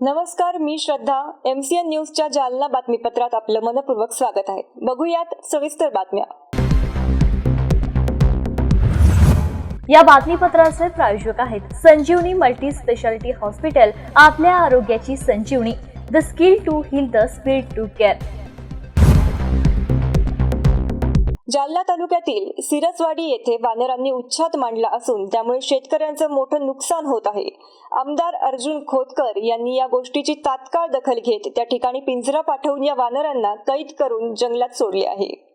नमस्कार मी श्रद्धा. एमसीएन न्यूजच्या जालना बातमीपत्रात आपलं मनपूर्वक स्वागत आहे. बघूयात सविस्तर बातम्या. या बातमीपत्राचे प्रायोजक आहेत संजीवनी मल्टी स्पेशालिटी हॉस्पिटल आपल्या आरोग्याची Sanjeevani. The skill to heal the speed to care. Jalna तालुक्यातील सिरसवाडी येथे वानरांनी उच्छाद मांडला असून त्यामुळे शेतकऱ्यांचं मोठं नुकसान होत आहे. आमदार अर्जुन खोतकर यांनी या गोष्टीची तात्काळ दखल घेत त्या ठिकाणी पिंजरा पाठवून या वानरांना कैद करून जंगलात सोडले आहे.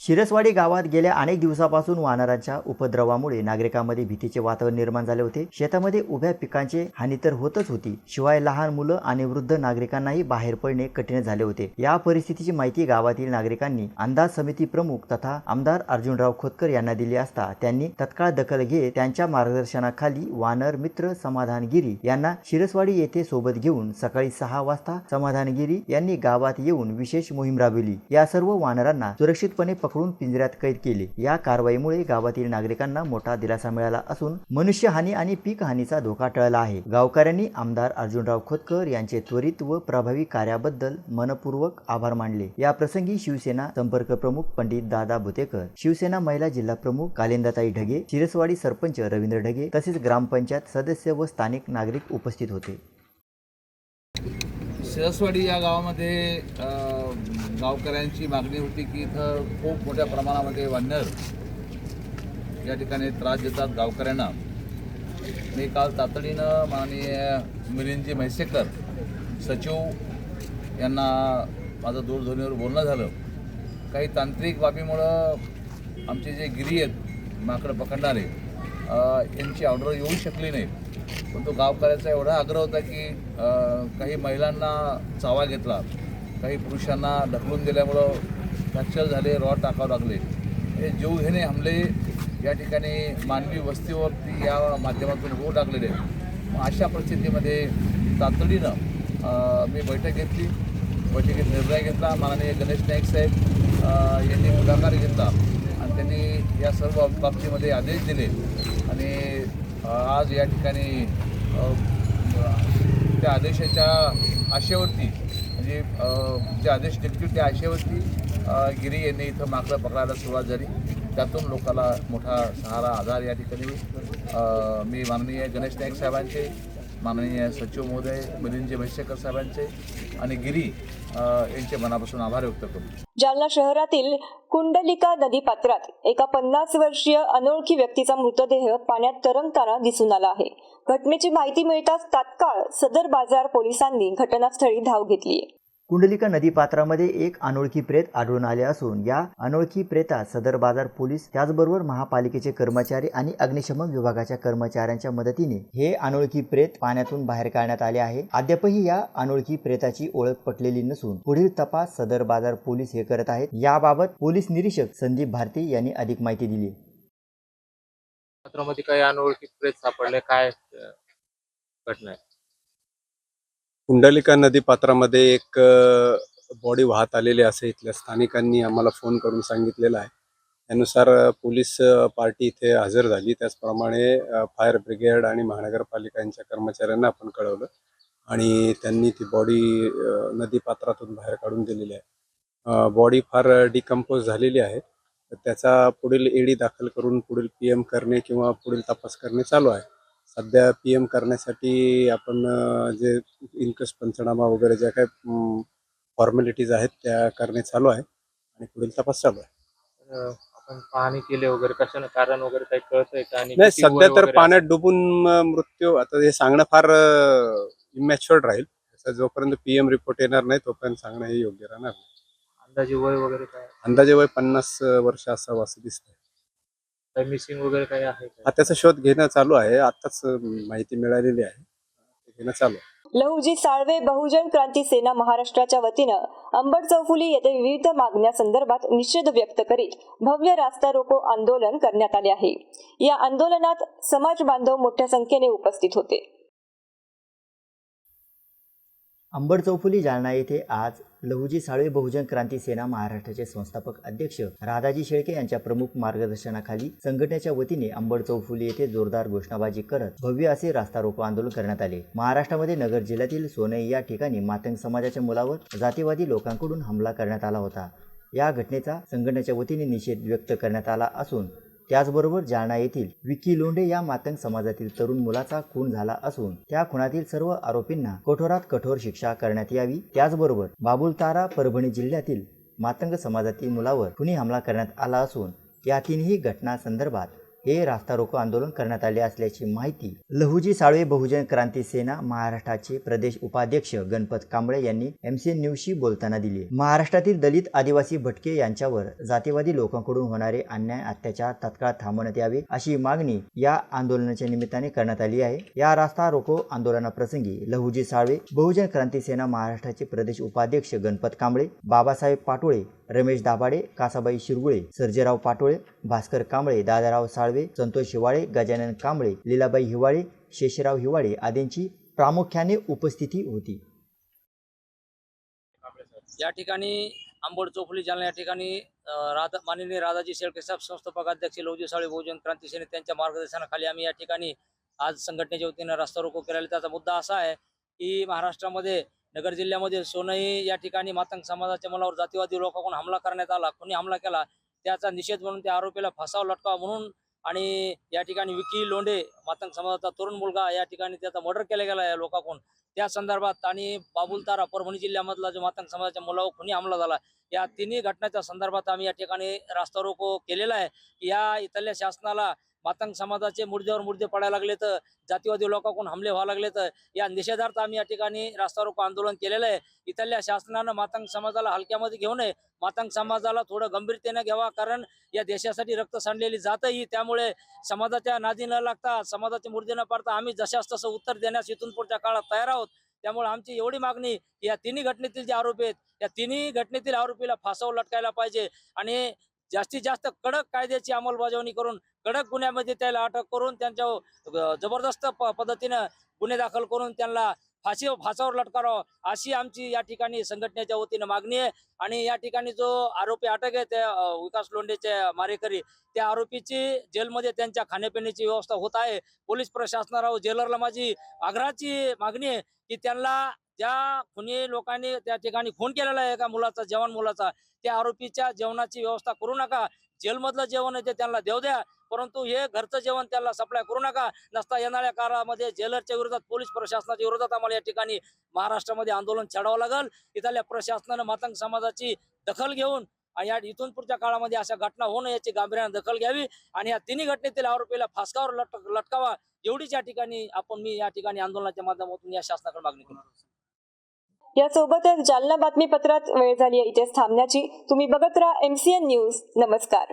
शिरसवाडी गावात गेल्या अनेक दिवसापासून वानरांच्या उपद्रवामुळे नागरिकांमध्ये भीतीचे वातावरण निर्माण झाले होते. शेतामध्ये उभ्या पिकांचे हानी तर होतच होती शिवाय लहान मुलं आणि वृद्ध नागरिकांनाही बाहेर पडणे कठीण झाले होते. या परिस्थितीची माहिती गावातील नागरिकांनी अंदाज समिती प्रमुख तथा आमदार अर्जुनराव खोतकर यांना दिली असता त्यांनी तत्काळ दखल घेत त्यांच्या मार्गदर्शनाखाली वानर मित्र समाधानगिरी यांना शिरसवाडी येथे सोबत घेऊन सकाळी सहा वाजता समाधानगिरी यांनी गावात येऊन विशेष मोहीम राबविली. या सर्व वानरांना सुरक्षितपणे पकडून पिंजऱ्यात कैद केले. या कारवाईमुळे गावातील नागरिकांना मोठा दिलासा मिळाला असून मनुष्य हानी आणि पीक हानीचा धोका टळला आहे. गावकऱ्यांनी आमदार अर्जुनराव खोतकर यांचे त्वरित व प्रभावी कार्याबद्दल मनपूर्वक आभार मानले. या प्रसंगी शिवसेना संपर्क प्रमुख पंडित दादा भुतेकर शिवसेना महिला जिल्हा प्रमुख कालिंदाताई ढगे शिरसवाडी सरपंच रवींद्र ढगे तसेच ग्रामपंचायत सदस्य व स्थानिक नागरिक उपस्थित होते. सिरसवाडी या गावामध्ये गावकऱ्यांची मागणी होती की इथं खूप मोठ्या प्रमाणामध्ये वानर या ठिकाणी त्रास देतात गावकऱ्यांना. मी काल तातडीनं माननीय मिलिंदजी म्हैसेकर सचिव यांना माझं दूरध्वनीवर बोलणं झालं. काही तांत्रिक बाबीमुळं आमचे जे गिरी आहेत माकडं पकडणारे यांची ऑर्डर येऊ शकली नाही. पण तो गावकऱ्याचा एवढा आग्रह होता की काही महिलांना चावा घेतला. काही पुरुषांना ढकलून दिल्यामुळं फ्रॅक्चर झाले रॉड टाकावं लागले. हे जीवघेणे हमले या ठिकाणी मानवी वस्तीवरती या माध्यमातून होऊ लागलेले. मग अशा परिस्थितीमध्ये तातडीनं मी बैठक घेतली. बैठकीत निर्णय घेतला. माननीय गणेश नाईक साहेब यांनी पुढाकार घेतला. आणि त्यांनी या सर्व बाबतीमध्ये आदेश दिले. आणि आज या ठिकाणी त्या आदेशाच्या आशेवरती म्हणजे जे आदेश निघतील त्या आशेवरती गिरी यांनी इथं माकडं पकडायला सुरुवात झाली. त्यातून लोकाला मोठा सहारा आधार या ठिकाणी मी माननीय गणेश नाईक साहेबांचे माननीय सचिव महोदय मिलिंदजी म्हैसेकर साहेबांचे आणि गिरी यांचे मनापासून आभार व्यक्त करतो. जालना शहरातील कुंडलिका नदी पात्रात एका पन्नास वर्षीय अनोळखी व्यक्तीचा मृतदेह पाण्यात तरंगताना दिसून आला आहे. घटनेची माहिती मिळताच तात्काळ सदर बाजार पोलिसांनी घटनास्थळी धाव घेतली कुंडलिका नदीपात्रामध्ये एक अनोळखी प्रेत आढळून आले असून या अनोळखी प्रेतात सदर बाजार पोलीस त्याचबरोबर महापालिकेचे कर्मचारी आणि अग्निशमन विभागाच्या कर्मचाऱ्यांच्या मदतीने हे अनोळखी प्रेत पाण्यातून बाहेर काढण्यात आले आहे. अद्यापही या अनोळखी प्रेताची ओळख पटलेली नसून पुढील तपास सदर बाजार पोलीस हे करत आहेत. याबाबत पोलीस निरीक्षक संदीप भारती यांनी अधिक माहिती दिली. काही अनोळखी प्रेत सापडले काय घटना आहे? कुंडलिका नदी पात्रामध्ये एक बॉडी वाहत आलेली असे इथल्या स्थानिकांनी आम्हाला फोन करून सांगितलेलं आहे. त्यानुसार पोलीस पार्टी इथे हजर झाली. त्याचप्रमाणे फायर ब्रिगेड आणि महानगरपालिकांच्या कर्मचाऱ्यांना आपण कळवलं आणि त्यांनी ती बॉडी नदी पात्रातून बाहेर काढून दिलेली आहे. बॉडी फार डिकम्पोज झालेली आहे. तर त्याचा पुढील एडी दाखल करून पुढील पी एम करणे किंवा पुढील तपास करणे चालू आहे. सध्या पी एम करण्यासाठी आपण जे इनकस पंचनामा वगैरे ज्या काही फॉर्मॅलिटीज आहेत त्या करणे चालू आहे आणि पुढील तपास चालू आहे. आपण पाहणी केले वगैरे कशानं कारण वगैरे काही कळतंय का आणि नाही किती वय सध्या तर वगैरे पाण्यात डुबून मृत्यू आता हे सांगणं फार इमॅच्युअर्ड राहील. त्याचा जोपर्यंत पी एम रिपोर्ट येणार नाही तोपर्यंत सांगणं हे योग्य राहणार नाही? अंदाजे वय वगैरे काय? अंदाजे वय पन्नास वर्ष असावं असं दिसतंय. काही मिसिंग वगैरे काही आहे का? त्याचा शोध घेणं चालू आहे. आताच माहिती मिळालेली आहे. घेणं चालू आहे. लहुजी साळवे बहुजन क्रांती सेना महाराष्ट्राच्या वतीनं अंबड चौफुली येथे विविध मागण्यासंदर्भात निषेध व्यक्त करीत भव्य रास्ता रोको आंदोलन करण्यात आले आहे. या आंदोलनात समाज बांधव मोठ्या संख्येने उपस्थित होते. अंबड चौफुली जालना येथे आज लहुजी साळवे बहुजन क्रांती सेना महाराष्ट्राचे संस्थापक अध्यक्ष राधाजी शेळके यांच्या प्रमुख मार्गदर्शनाखाली संघटनेच्या वतीने अंबड चौफुली येथे जोरदार घोषणाबाजी करत भव्य असे रास्ता रोको आंदोलन करण्यात आले. महाराष्ट्रामध्ये नगर जिल्ह्यातील सोनई या ठिकाणी मातंग समाजाच्या मुलावर जातीवादी लोकांकडून हमला करण्यात आला होता. या घटनेचा संघटनेच्या वतीने निषेध व्यक्त करण्यात आला असून त्याचबरोबर जालना येथील विकी लोंढे या मातंग समाजातील तरुण मुलाचा खून झाला असून त्या खुनातील सर्व आरोपींना कठोरात कठोर शिक्षा करण्यात यावी. त्याचबरोबर बाबुलतारा परभणी जिल्ह्यातील मातंग समाजातील मुलावर खुनी हमला करण्यात आला असून या तीनही घटना संदर्भात हे रास्ता रोको आंदोलन करण्यात आले असल्याची माहिती लहुजी साळवे बहुजन क्रांती सेना महाराष्ट्राचे प्रदेश उपाध्यक्ष गणपत कांबळे यांनी एमसीएन न्यूजशी बोलताना दिली. महाराष्ट्रातील दलित आदिवासी भटके यांच्यावर जातीवादी लोकांकडून होणारे अन्याय अत्याचार तत्काळ थांबवण्यात यावे अशी मागणी या आंदोलनाच्या निमित्ताने करण्यात आली आहे. या रास्ता रोको आंदोलनाप्रसंगी लहुजी साळवे बहुजन क्रांती सेना महाराष्ट्राचे प्रदेश उपाध्यक्ष गणपत कांबळे बाबासाहेब पाटोळे रमेश दाभाडे कासाबाई शिरगुळे सर्जेराव पाटोळे भास्कर कांबळे दादाराव साळवे संतोष हिवाळे गजानन कांबळे लीलाबाई हिवाळे शेषराव हिवाळे आदींची प्रामुख्याने उपस्थिती होती. या ठिकाणी आंबोड चोपली जालना या ठिकाणी राधा माननीय राधाजी शेळके साहेब संस्थापक अध्यक्ष साळे बहुजन क्रांती सेने त्यांच्या मार्गदर्शनाखाली आम्ही या ठिकाणी आज संघटनेच्या वतीनं रस्ता रोको केलेला त्याचा मुद्दा असा आहे की महाराष्ट्रामध्ये नगर जिल्ह्यामध्ये सोनई या ठिकाणी मातंग समाजाच्या मुलावर जातीवादी लोकांकडून हमला करण्यात आला. कोणी हमला केला? त्याचा निषेध म्हणून त्या आरोपीला फसाव लटकावा म्हणून आणि या ठिकाणी विकी लोंढे मातंग समाजाचा तरुण मुलगा या ठिकाणी त्याचा मर्डर केला गेला या लोकांकडून. त्या संदर्भात आणि बाबुलतारा परभणी जिल्ह्यामधला जो मातंग समाजाच्या मुलावर खुनी हमला झाला या तिन्ही घटनाच्या संदर्भात आम्ही या ठिकाणी रास्ता रोको केलेला आहे. या इथल्या शासनाला मातंग समाजाचे मुर्द्यावर मुर्दे पडायला लागले तर जातीवादी लोकांकडून हमले व्हायला लागले तर या निषेधार्थ आम्ही या ठिकाणी रास्ता रोको आंदोलन केलेलं आहे. इथल्या शासनानं मातंग समाजाला हलक्यामध्ये घेऊ नये. मातंग समाजाला थोडं गंभीरतेने घ्यावा कारण या देशासाठी रक्त सांडलेली जातही त्यामुळे समाजाच्या नादी न लागता समाजाचे मुर्दे न पाडता आम्ही जशास तसं उत्तर देण्यास इथून पुढच्या काळात तयार आहोत. त्यामुळे आमची एवढी मागणी की या तिन्ही घटनेतील जे आरोपी आहेत या तिन्ही घटनेतील आरोपीला फासावर लटकायला पाहिजे. आणि जास्तीत जास्त कडक कायद्याची अंमलबजावणी करून कडक गुन्ह्यामध्ये त्याला अटक करून त्यांच्या जबरदस्त पद्धतीनं गुन्हे दाखल करून त्यांना फाशी फासावर लटकारावं अशी आमची या ठिकाणी संघटनेच्या वतीनं मागणी आहे. आणि या ठिकाणी जो आरोपी अटक आहे त्या विकास लोंढेचे मारेकरी त्या आरोपीची जेलमध्ये त्यांच्या खाण्यापिण्याची व्यवस्था होत आहे. पोलीस प्रशासनाला जेलरला माझी आग्रहाची मागणी आहे की त्यांना ज्या खुनी लोकांनी त्या ठिकाणी खून केलेला आहे एका मुलाचा जवान मुलाचा त्या आरोपीच्या जेवणाची व्यवस्था करू नका. जेलमधलं जेवण आहे ते त्यांना देऊ द्या. परंतु हे घरचं जेवण त्यांना सप्लाय करू नका. नसता येणाऱ्या काळामध्ये जेलरच्या विरोधात पोलीस प्रशासनाच्या विरोधात आम्हाला या ठिकाणी महाराष्ट्रामध्ये आंदोलन छेडावं लागल. इथल्या प्रशासनानं मातंग समाजाची दखल घेऊन आणि या इथून पुढच्या काळामध्ये अशा घटना होणं याची गांभीर्याने दखल घ्यावी आणि या तिन्ही घटनेतील आरोपीला फासकावर लट लटकावा. एवढीच या ठिकाणी आपण मी या ठिकाणी आंदोलनाच्या माध्यमातून या शासनाकडे मागणी करतो. यासोबतच जालना बातमीपत्रात वेळ झाली आहे. इथेच थांबण्याची. तुम्ही बघत राहा एमसीएन न्यूज नमस्कार.